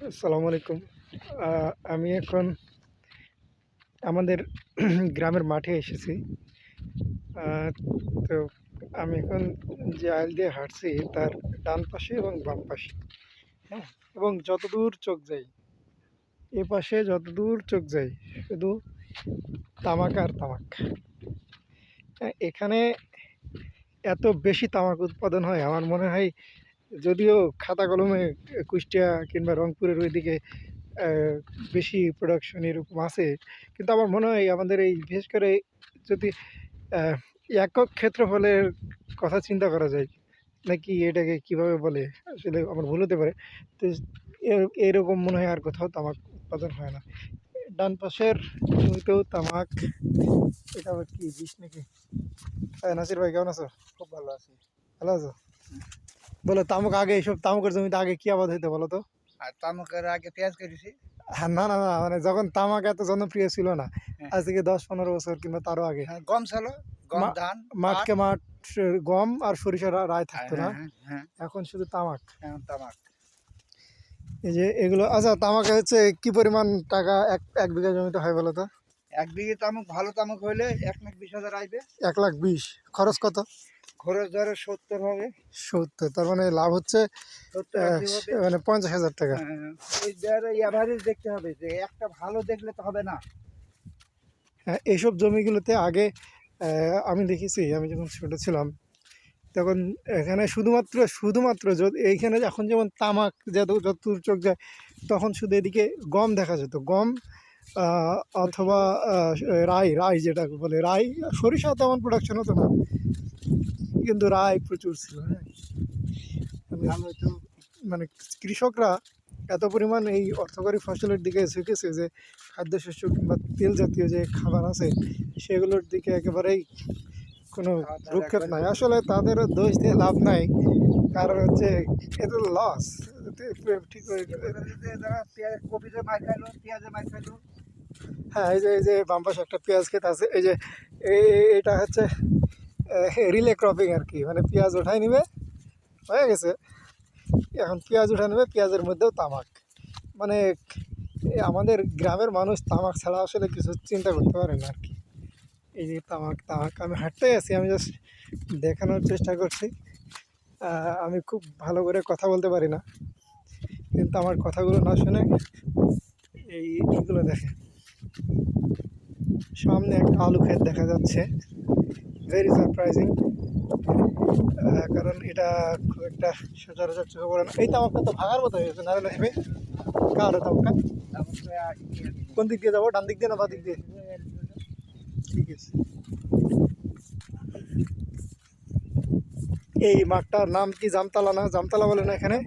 আসসালামু আলাইকুম। আমি এখন আমাদের গ্রামের মাঠে এসেছি। তো আমি এখন যে আইল দিয়ে হাঁটছি তার ডান পাশে এবং বাম পাশে হ্যাঁ? এবং যতদূর চোখ যাই এ পাশে যতদূর চোখ যাই শুধু তামাক আর তামাক। হ্যাঁ, এখানে এত বেশি তামাক উৎপাদন হয় আমার মনে হয় যদিও খাতা কলমে কুষ্টিয়া কিংবা রংপুরের ওইদিকে বেশি প্রোডাকশন এরকম আছে। কিন্তু আমার মনে হয় আমাদের এই, বিশেষ করে যদি একক ক্ষেত্রফলের কথা চিন্তা করা যায়, নাকি এটাকে কীভাবে বলে, আসলে আমার ভুল হতে পারে। তো এর- এরকম মনে হয় আর কোথাও তামাক উৎপাদন হয় না। ডান পাশের জমিতেও তামাক, এটা আবার কি, বিষ নাকি? হ্যাঁ নাসির ভাই, কেমন আছো? খুব ভালো আছি। ভালো আছো? বলো তামাক আগে এইসব তামাকের জমিতে আগে কি আবাদ হইতো বলো তো? আর তামাকের আগে পেঁয়াজ কেটেছি হ্যাঁ, না না না মানে যখন তামাক এত জনপ্রিয় ছিল না হ্যাঁ। আজ থেকে দশ পনেরো বছর কিংবা তারও আগে। হ্যাঁ, গম ছিল গম ধান মাঠকে মাঠ গম আর সরিষার রায় থাকতো না? এখন শুধু তামাক। তামাক। এই যে এগুলো আচ্ছা তামাকে হচ্ছে কি পরিমাণ টাকা এক এক বিঘা জমিতে হয় বলো তো? এক বিঘে তামাক ভালো তামাক হইলে এক লাখ বিশ হাজার আইবে। এক লাখ বিশ। খরচ কত? খরচ ধরে সত্তর হবে। সত্তর তার মানে লাভ হচ্ছে। মানে পঞ্চাশ হাজার টাকা। ওই অ্যাভারেজ দেখতে হবে যে একটা ভালো দেখলে তো হবে না। হ্যাঁ এইসব জমিগুলোতে আগে আমি দেখেছি আমি যখন ছোটো ছিলাম তখন এখানে শুধুমাত্র শুধুমাত্র এইখানে এখন যেমন তামাক যত যতদূর চোখ যায় তখন শুধু এদিকে গম দেখা যেত। গম অথবা রাই রাই যেটা বলে রাই সরিষা তেমন প্রোডাকশন হতো না। কিন্তু রায় প্রচুর ছিল হ্যাঁ। মানে কৃষকরা এত পরিমাণ এই অর্থকরী ফসলের দিকে ঝুঁকেছে যে খাদ্যশস্য কিংবা তেল জাতীয় যে খাবার আছে সেগুলোর দিকে একেবারেই কোনো একবারে নাই। আসলে তাদের দোষ দিয়ে লাভ নাই কারণ হচ্ছে এটা লস ঠিক হয়ে হ্যাঁ এই যে এই যে বাম পাশে একটা পেঁয়াজ ক্ষেত আছে এই যে এটা হচ্ছে রিলে ক্রপিং আর কি। মানে পেঁয়াজ ওঠাই নিবে, হয়ে গেছে। এখন পেঁয়াজ উঠাই নেবে, পেঁয়াজের মধ্যেও তামাক। মানে আমাদের গ্রামের মানুষ তামাক ছাড়া আসলে কিছু চিন্তা করতে পারে না আর কি। এই যে তামাক তামাক, আমি হাঁটতেই আছি আমি জাস্ট দেখানোর চেষ্টা করছি। আমি খুব ভালো করে কথা বলতে পারি না। কিন্তু আমার কথাগুলো না শুনে এই এইগুলো দেখে সামনে একটা আলু ক্ষেত দেখা যাচ্ছে। ভেরি সারপ্রাইজিং কারণ এটা খুব একটা সচরাচর চোখে পড়ে না। এই তামাকটা তো ভাঙার মতো হয়ে গেছে নারায়ণ হেবে কার তামাকটা। কোন দিক দিয়ে যাব? ডান দিক দিয়ে না বা দিক দিয়ে? ঠিক আছে। এই মাঠটার নাম কি জামতলা না? জামতলা বলে না এখানে?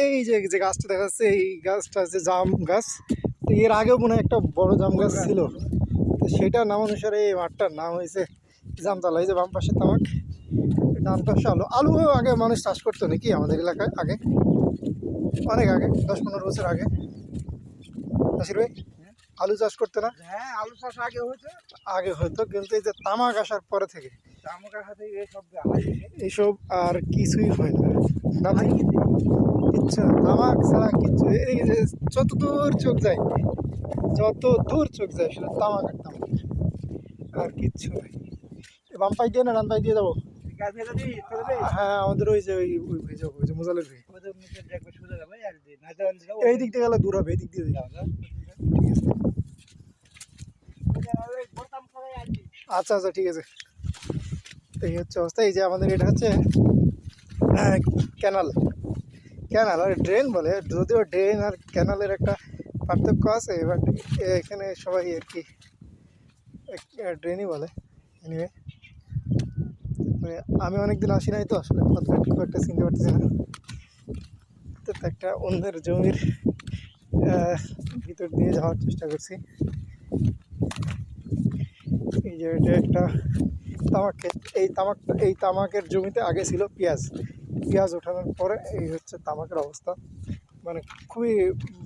এই যে যে গাছটা দেখা যাচ্ছে, এই গাছটা হচ্ছে জাম গাছ। তো এর আগেও মনে একটা বড় জাম গাছ ছিল। তো সেটার নাম অনুসারে এই মাঠটার নাম হয়েছে জামতলা এই যে বাম পাশে তামাক ডান পাশে আলু। আলু আগে মানুষ চাষ করতো নাকি আমাদের এলাকায় আগে? অনেক আগে দশ পনেরো বছর আগে। নাসির ভাই আলু চাষ করতে না? হ্যাঁ আলু চাষ আগে হয়েছে। আগে হয়তো কিন্তু এই যে তামাক আসার পরে থেকে। তামাকের হাতে এইসব হারিয়ে এইসব আর কিছুই হয় না। না কিচ্ছু তামাক ছাড়া কিচ্ছু এই যে যত দূর চোখ যায় যত দূর চোখ যায় শুধু তামাক আর তামাক। আর কিচ্ছু নাই। এ বাম পাই দিয়ে না ডান পাই দিয়ে যাব? ভেজা হ্যাঁ আমাদের ওই যে ওই ওই যাব ওই যে মোজালের দিকে এই দিক দিয়ে গেলে দূর হবে এই দিক দিয়ে ঠিক আছে আচ্ছা আচ্ছা ঠিক আছে। এই হচ্ছে অবস্থা এই যে আমাদের এটা হচ্ছে ক্যানাল ক্যানাল আর ড্রেন বলে যদিও ড্রেন আর ক্যানালের একটা পার্থক্য আছে বাট এখানে সবাই আর কি ড্রেনই বলে। এনিওয়ে তারপরে আমি অনেকদিন আসি নাই তো, আসলে অতটা খুব একটা চিনতে পারতেছি না। তো একটা অন্যের জমির ভিতর দিয়ে যাওয়ার চেষ্টা করছি। এই যে এটা একটা তামাক ক্ষেত এই তামাক, এই তামাকের জমিতে আগে ছিল পেঁয়াজ। পেঁয়াজ ওঠানোর পরে এই হচ্ছে তামাকের অবস্থা। মানে খুবই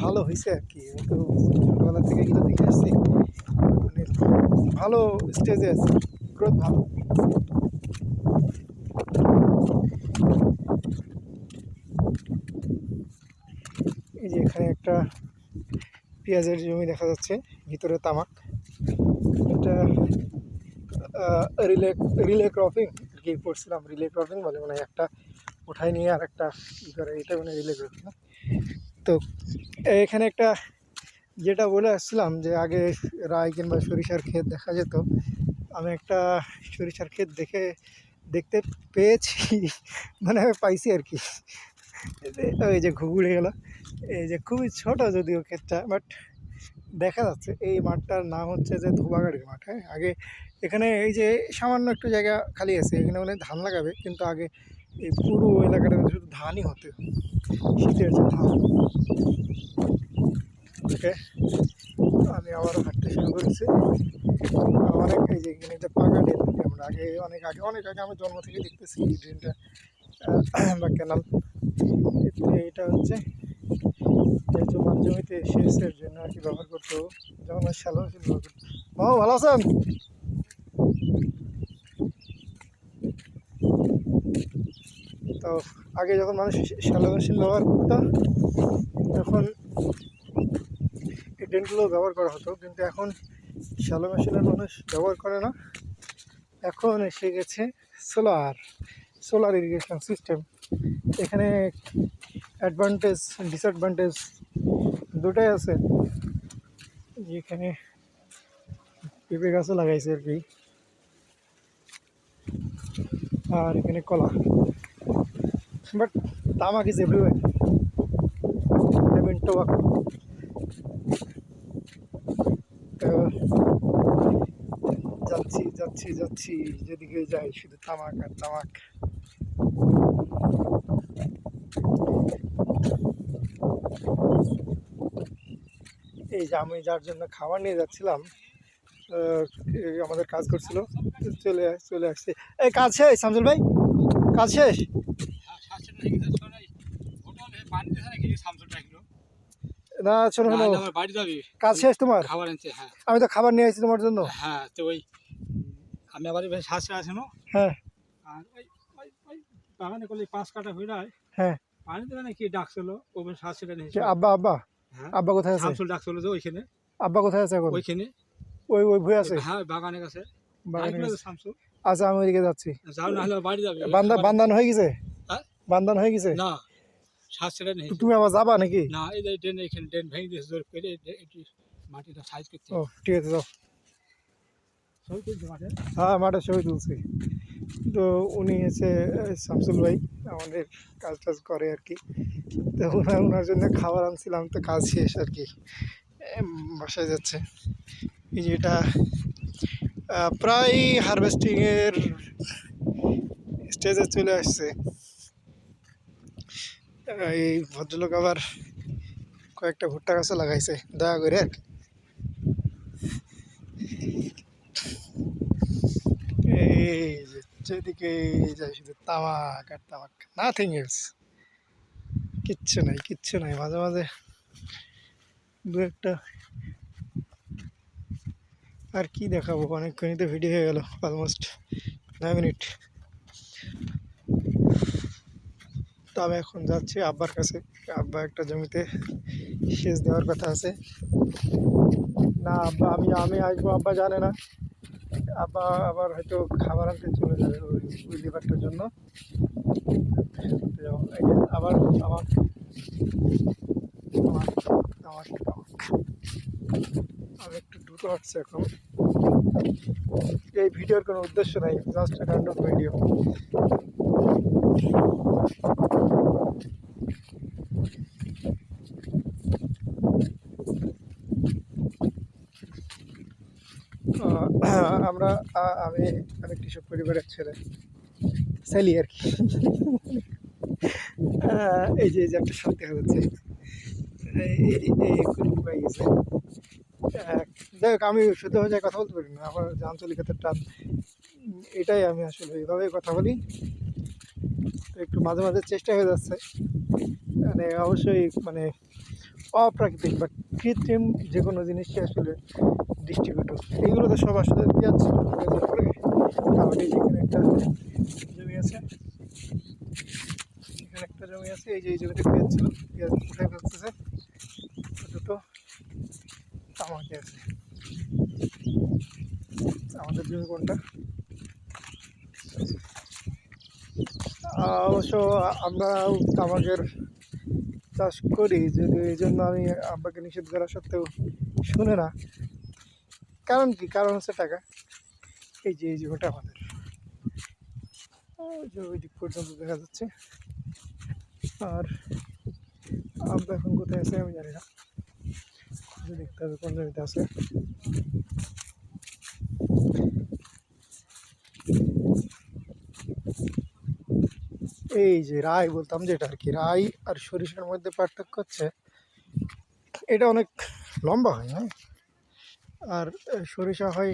ভালো হয়েছে আর কি। তো ছোটোবেলা থেকে এগুলো দেখে আসছি। মানে ভালো স্টেজে আছে গ্রোথ ভালো। এই যে এখানে একটা পেঁয়াজের জমি দেখা যাচ্ছে, ভিতরে তামাক। এটা রিলে রিলে ক্রপিং কি করছিলাম রিলে ক্রপিং বলে মানে একটা উঠাই নিয়ে আর একটা ই করে, এটা মানে রিলে ক্রপিং তো এখানে একটা, যেটা বলে আসছিলাম যে আগে রায় কিংবা সরিষার ক্ষেত দেখা যেত, আমি একটা সরিষার ক্ষেত দেখে দেখতে পেয়েছি মানে আমি পাইছি আর কি। ওই যে ঘুঘুড়ে গেল এই যে খুবই ছোট যদিও ক্ষেতটা বাট দেখা যাচ্ছে। এই মাঠটার নাম হচ্ছে যে ধোবাগাড়ির মাঠ হ্যাঁ? আগে এখানে এই যে সামান্য একটু জায়গা খালি আছে, এখানে মানে ধান লাগাবে, কিন্তু আগে এই পুরো এলাকাটা শুধু ধানই হতো। শীতের যে ধান। ওকে? আবার হাঁটতে শুরু করেছি। অনেক এই যে এখানে একটা পাকা ড্রেন আমরা আগে, অনেক আগে অনেক আগে আমি জন্ম থেকে দেখতেছি এই ড্রেনটা বা ক্যানাল এটা হচ্ছে যে জমার জমিতে সেচের জন্য আর কি ব্যবহার করতো যেমন শ্যালো ব্যবহার করতো মামা ভালো আছেন? তো আগে যখন মানুষ শ্যালো মেশিন ব্যবহার করতো, তখন ড্রেনগুলো ব্যবহার করা হতো, কিন্তু এখন শ্যালো মেশিনের মানুষ ব্যবহার করে না। এখন এসে গেছে সোলার সোলার ইরিগেশন সিস্টেম। এখানে অ্যাডভান্টেজ ডিসঅ্যাডভান্টেজ দুটাই আছে। যেখানে পেঁপে গাছও লাগাইছে আর কি। আর এখানে কলা। বাট তামাক ইজ এভরিওয়ার টোবাকো যাচ্ছি যাচ্ছি। যেদিকে যাই শুধু তামাক আর তামাক। এই যে আমি যার জন্য খাবার নিয়ে যাচ্ছিলাম আমাদের কাজ করছিল চলে চলে আসছে। এই কাজ শেষ শামসুল ভাই? কাজ শেষ? না শোনো কাজ শেষ তোমার? খাবার হ্যাঁ। আমি তো খাবার নিয়ে আসছি তোমার জন্য। হ্যাঁ তো ওই আমি আবার শ্বাসে আছে না হ্যাঁ। আর ওই ওই ওই বাগানে করলে পাঁচ কাটা হয়ে যায় হ্যাঁ। পানি দেবে নাকি ডাকছিল? ওখানে শ্বাসটা নিয়ে যে আব্বা আব্বা হ্যাঁ। আব্বা কোথায় আছে? শামসুল ডাকছিল যে ওইখানে। আব্বা কোথায় আছে এখন? ওইখানে। ওই ওই ভুয়ে আছে? হ্যাঁ বাগানে কাছে। বাগানে আছে। শামসুল। আচ্ছা আমি ওইদিকে যাচ্ছি। যাও না হলে বাড়ি যাবে। বান্দা বান্দান হয়ে গেছে? হ্যাঁ? বান্দান হয়ে গেছে? না শ্বাসটা নেই তুমি আবার যাবা নাকি? না এই ড্রেন এখানে ড্রেন ভেঙে দিয়েছে জোর করে মাটিটা সাইজ করতে ও ঠিক আছে যাও। হ্যাঁ মাঠে ছবি তুলছি। তো উনি হচ্ছে শামসুল ভাই আমাদের কাজ টাজ করে আর কি। তো ওনার ওনার জন্য খাবার আনছিলাম, তো কাজ শেষ আর কি। বাসায় যাচ্ছে। এই যে এটা প্রায় হারভেস্টিংয়ের স্টেজে চলে আসছে। এই ভদ্রলোক আবার কয়েকটা ভুট্টা গাছও লাগাইছে, দয়া করে আর কি। যে যেদিকে যাই শুধু তামাক আর তামাক নাথিং এলস কিচ্ছু নাই কিচ্ছু নাই, মাঝে মাঝে দু একটা। আর কি দেখাবো, অনেকক্ষণই তো ভিডিও হয়ে গেল অলমোস্ট নয় মিনিট তো আমি এখন যাচ্ছি আব্বার কাছে। আব্বা একটা জমিতে সেচ দেওয়ার কথা আছে। না, আব্বা, আমি আমি আসব, আব্বা জানে না। আব্বা আবার হয়তো খাবার আনতে চলে যাবে ওই ওই জন্য। আবার আমার আমার আমি একটু দ্রুত হাঁটছি এখন। এই ভিডিওর কোনো উদ্দেশ্য নাই, জাস্ট র্যান্ডম ভিডিও আমরা আমি আমি কৃষক পরিবারের ছেলে। ছেলি আর কি। এই যে এই যে একটা সাপ দেখা যাচ্ছে। এই গেছে। যাই হোক, আমি শুদ্ধ ভাষায় কথা বলতে পারি না। আমার যে আঞ্চলিকতার টান, এটাই আমি আসলে এইভাবেই কথা বলি। একটু মাঝে মাঝে চেষ্টা হয়ে যাচ্ছে। মানে অবশ্যই মানে অপ্রাকৃতিক বা কৃত্রিম যে কোনো জিনিসই আসলে ডিস্ট্রিবিউটর এইগুলো তো সব আসলে পেঁয়াজ পরে এই যেখানে একটা জমি আছে। এখানে একটা জমি আছে। এই যে, এই জমিতে পেঁয়াজ ছিল। পেঁয়াজ উঠে ফেলতেছে। তামাকে আছে। আমাদের জমি কোনটা? অবশ্য আমরা তামাকের চাষ করি, যদি এই জন্য আমি আব্বাকে নিষেধ করা সত্ত্বেও শুনে না। কারণ কি? কারণ হচ্ছে টাকা। এই যে, এই জমিটা আমাদের। ওই দিক পর্যন্ত দেখা যাচ্ছে। আর আব্বা এখন কোথায় আছে আমি জানি না। দেখতে হবে কোন জমিতে আছে। এই যে রায় বলতাম যেটা আর কি রায় আর সরিষার মধ্যে পার্থক্য হচ্ছে, এটা অনেক লম্বা হয় হ্যাঁ? আর সরিষা হয়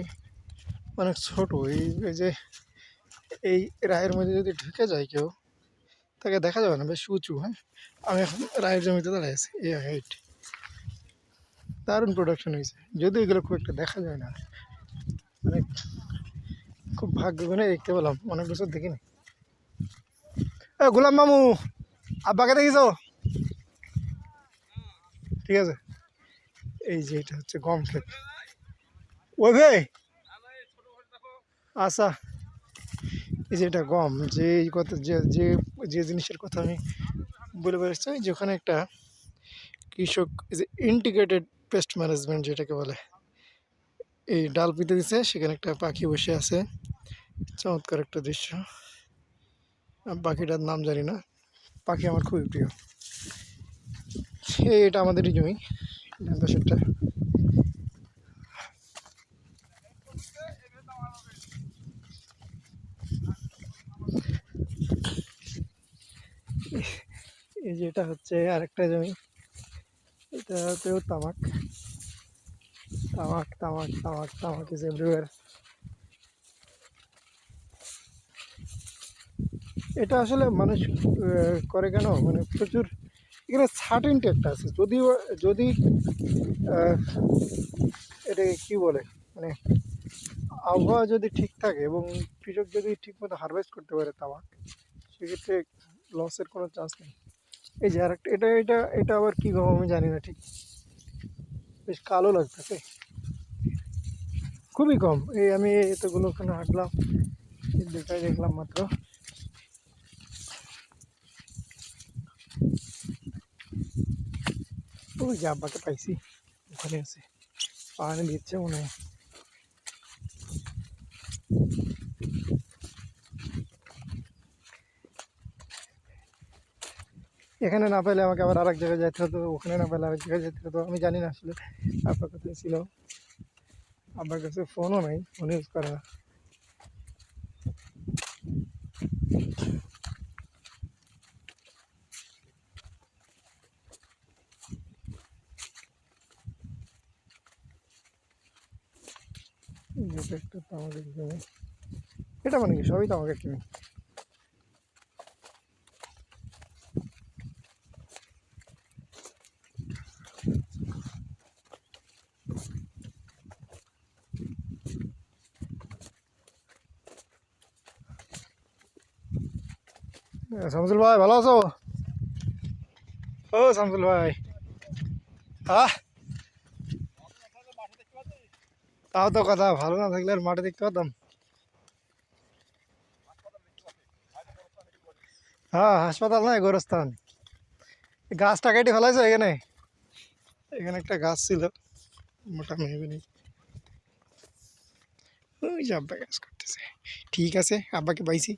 অনেক ছোট, এই যে, এই রায়ের মধ্যে যদি ঢুকে যায় কেউ, তাকে দেখা যাবে না, বেশ উঁচু হ্যাঁ? আমি এখন রায়ের জমিতে দাঁড়িয়ে আছি, এই হাইট দারুণ প্রোডাকশন হয়েছে, যদিও এগুলো খুব একটা দেখা যায় না। মানে খুব ভাগ্য গুনে দেখতে পেলাম, অনেক বছর দেখিনি। এ, গোলাম মামু, আব্বাকে দেখিস ঠিক আছে। এই যে, এটা হচ্ছে গম ক্ষেত। ওই ভাই আচ্ছা। এই যে, এটা গম। যে কথা, যে যে যে জিনিসের কথা আমি বলে বেড়াচ্ছি যে ওখানে একটা কৃষক যে ইন্টিগ্রেটেড পেস্ট ম্যানেজমেন্ট যেটাকে বলে, এই ডাল পিতে দিছে, সেখানে একটা পাখি বসে আছে। চমৎকার একটা দৃশ্য। পাখিটার নাম জানি না। পাখি আমার খুবই প্রিয়। এটা আমাদেরই জমি পাশেরটা এই যে এটা হচ্ছে আরেকটা জমি এটা এটাতেও তামাক। তামাক তামাক তামাক তামাক ইজ এভরিওয়ার এটা আসলে মানুষ করে কেন? মানে প্রচুর এখানে সার্টেনটি একটা আছে। যদি আহ, এটাকে কী বলে? মানে আবহাওয়া যদি ঠিক থাকে এবং কৃষক যদি ঠিকমতো হারভেস্ট করতে পারে তামাক সেক্ষেত্রে লসের কোনো চান্স নেই। এই যে আরেকটা এটা এটা এটা আবার কী গম আমি জানি না ঠিক। বেশ কালো লাগতেছে। খুবই কম। এই আমি এতগুলো ওখানে হাঁটলাম দেখাই দেখলাম মাত্র। ওই যে আব্বাকে পাইছি, ওখানে আছে। পানি দিচ্ছে মনে এখানে না পেলে আমাকে আবার আরেক জায়গায় যেতে হতো, ওখানে না পেলে আরেক জায়গায় যেতে হতো, আমি জানি না আসলে। আব্বা কোথায় ছিল আব্বার কাছে ফোনও নাই ফোন ইউজ করে না। এটা মানে কি? সবই তামাকের জমি। শামসুল ভাই ভালো আছো? ও শামসুল ভাই। হ্যাঁ তাও তো কথা, ভালো না থাকলে আর মাঠে দেখতে পাতাম হ্যাঁ হাসপাতাল নয়, গোরস্থান। গাছটা কেটে ফেলাইছে এখানে? এখানে একটা গাছ ছিল, মোটা মেহবিনি ওই যে আব্বা গাছ করতেছে ঠিক আছে, আব্বাকে পাইছি।